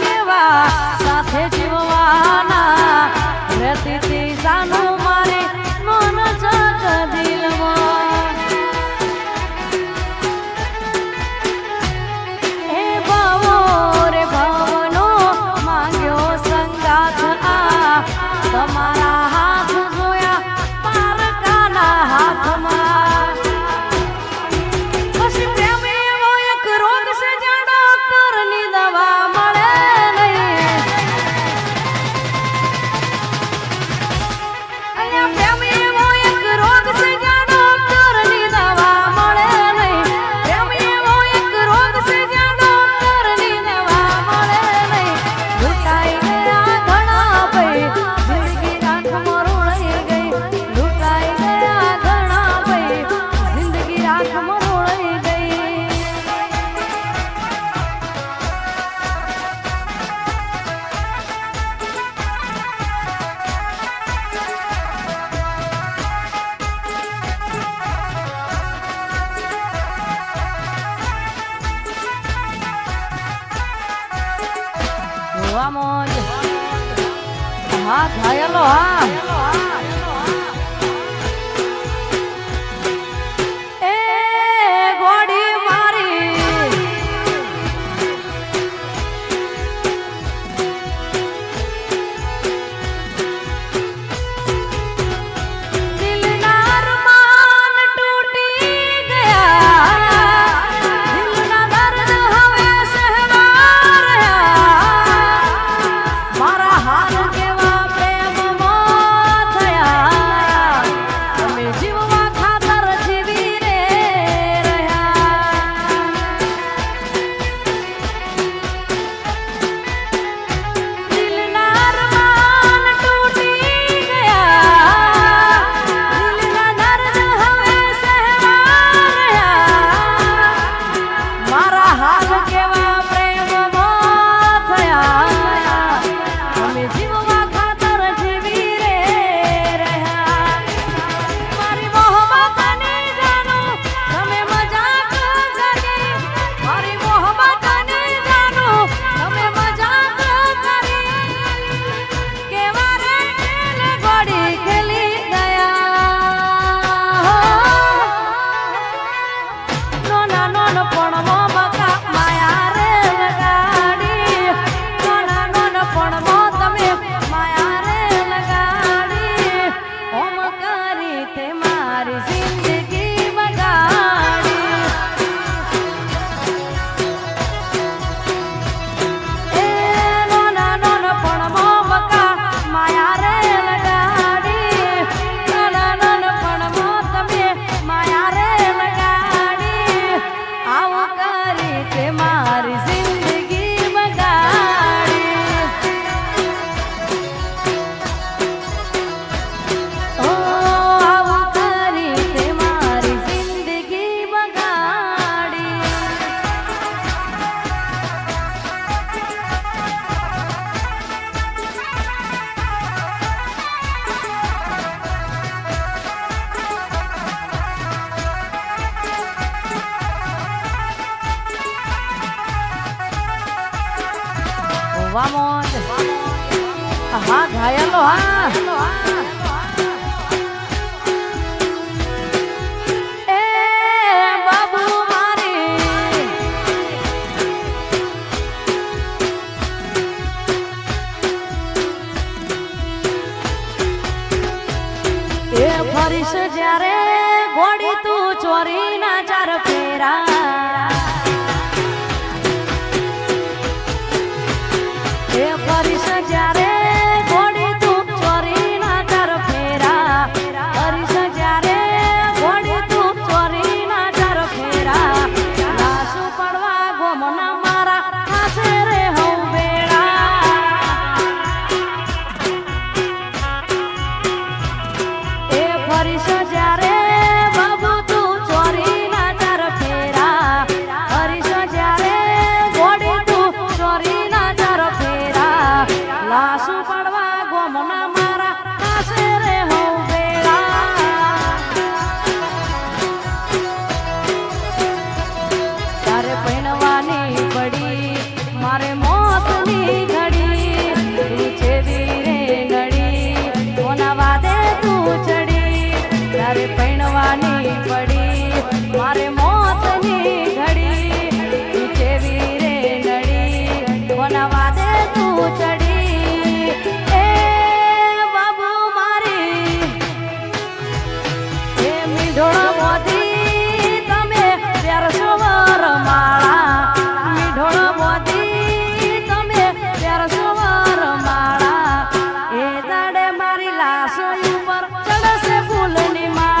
કેવા સાથે જીવવાના. રહેતી સાનું મારે મન જગ દિલમાં. ah. ફરીશ જ્યારે ઘોડી તું ચોરી ના ચાર ફેરા. ના વાદે તું ચડી. તારે પૈણવાની પડી આશય ઉપર ચડશે ફૂલની માં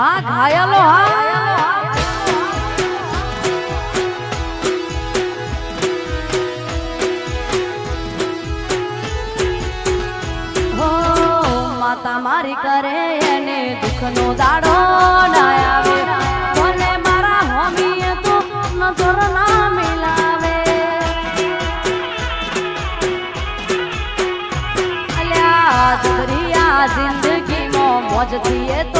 હા ઘાયલો હા. માતા મારી કરે એને દુઃખનો દાડો ના આવે. મને મારા હોમીએ નજર ના મિલાવે. અલ્યા જબરિયા જિંદગીમાં મોજ થઈએ તો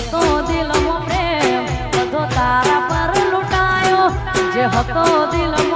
હકો દિલમાં પ્રેમ બધો તારા પર લૂંટાયો. જે હકો દિલમાં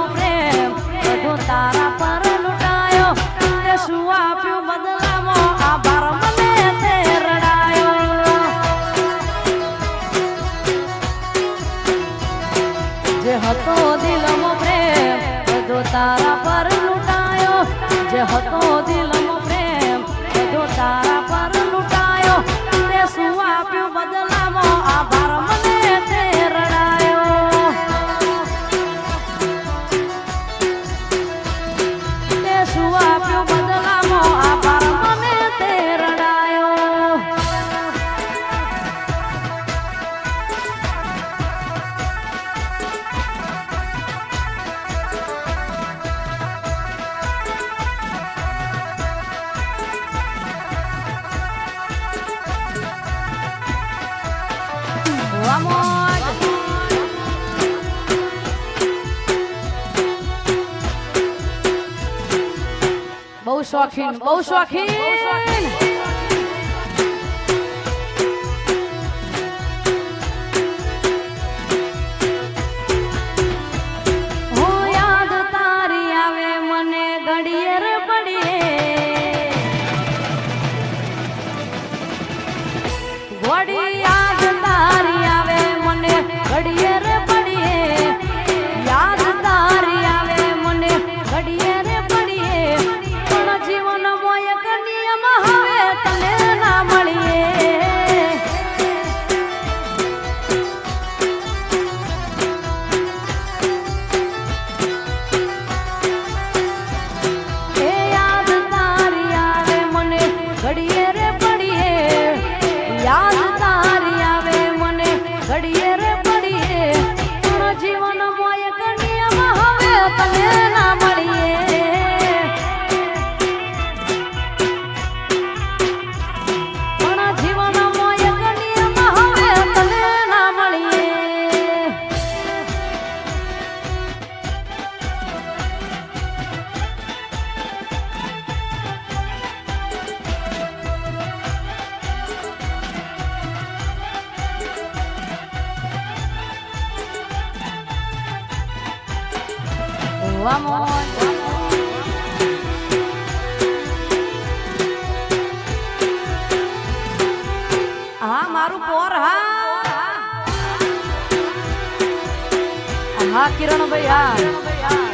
Joaquim, Joaquim. મારું પોર હા. હા કિરણભાઈ હા.